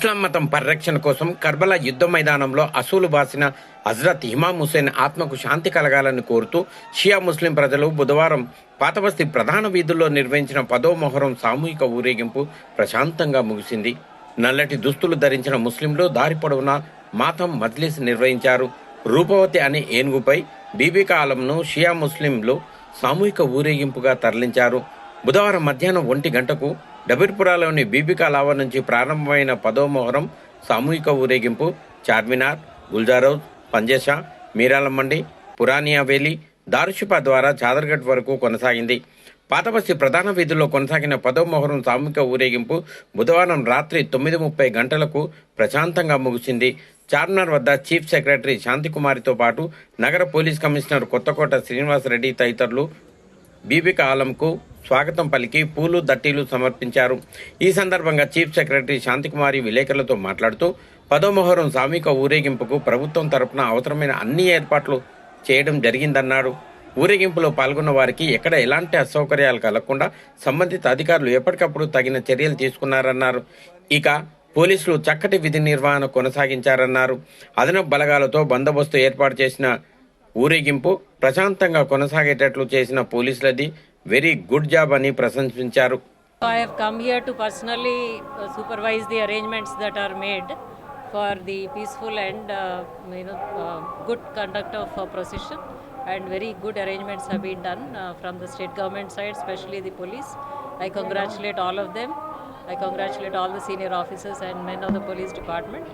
ఇస్లాం మతం పరిరక్షణ కోసం కర్బలా యుద్ధ మైదానంలో అసూలు బాసిన హజ్రత్ ఇమాం హుసేన్ ఆత్మకు శాంతి కలగాలని కోరుతూ షియా ముస్లిం ప్రజలు బుధవారం పాతబస్తీ ప్రధాన వీధుల్లో నిర్వహించిన పదో మొహరం సామూహిక ఊరేగింపు ప్రశాంతంగా ముగిసింది. నల్లటి దుస్తులు ధరించిన ముస్లింలు దారి పొడవునా మాతం మజ్లిస్ నిర్వహించారు. రూపవతి అనే ఏనుగుపై బీబీ కాలంను షియా ముస్లింలు సామూహిక ఊరేగింపుగా తరలించారు. బుధవారం మధ్యాహ్నం ఒంటి గంటకు డబిర్పురాలోని బీబికా లావా నుంచి ప్రారంభమైన పదో మొహరం సామూహిక ఊరేగింపు చార్మినార్ గుల్జారోజ్ పంజేషా మీరాలమ్మండి పురానియా వేలి దారుషిపా ద్వారా చాదర్గఢ్ వరకు కొనసాగింది. పాతబస్తి ప్రధాన వీధుల్లో కొనసాగిన పదో మొహరం సామూహిక ఊరేగింపు బుధవారం రాత్రి తొమ్మిది ముప్పై గంటలకు ప్రశాంతంగా ముగిసింది. చార్మినార్ వద్ద చీఫ్ సెక్రటరీ శాంతికుమారితో పాటు నగర పోలీస్ కమిషనర్ కొత్తకోట శ్రీనివాసరెడ్డి తదితరులు బీబికా ఆలంకు స్వాగతం పలికి పూలు దట్టీలు సమర్పించారు. ఈ సందర్భంగా చీఫ్ సెక్రటరీ శాంతికుమారి విలేకరులతో మాట్లాడుతూ పదో మొహరం సామూహిక ఊరేగింపుకు ప్రభుత్వం తరపున అవసరమైన అన్ని ఏర్పాట్లు చేయడం జరిగిందన్నారు. ఊరేగింపులో పాల్గొన్న వారికి ఎక్కడ ఎలాంటి అసౌకర్యాలు కలగకుండా సంబంధిత అధికారులు ఎప్పటికప్పుడు తగిన చర్యలు తీసుకున్నారన్నారు. ఇక పోలీసులు చక్కటి విధి నిర్వహణ కొనసాగించారన్నారు. అదనపు బలగాలతో బందోబస్తు ఏర్పాటు చేసిన ఊరేగింపు ప్రశాంతంగా కొనసాగేటట్లు చేసిన పోలీసులది వెరీ గుడ్ జాబ్ అని ప్రశంసించారు I have come here to personally uh, supervise the arrangements that are made for the peaceful and uh, you know uh, good conduct of uh, procession and very good arrangements have been done uh, from the state government side especially the police i congratulate all of them i congratulate all the senior officers and men of the police department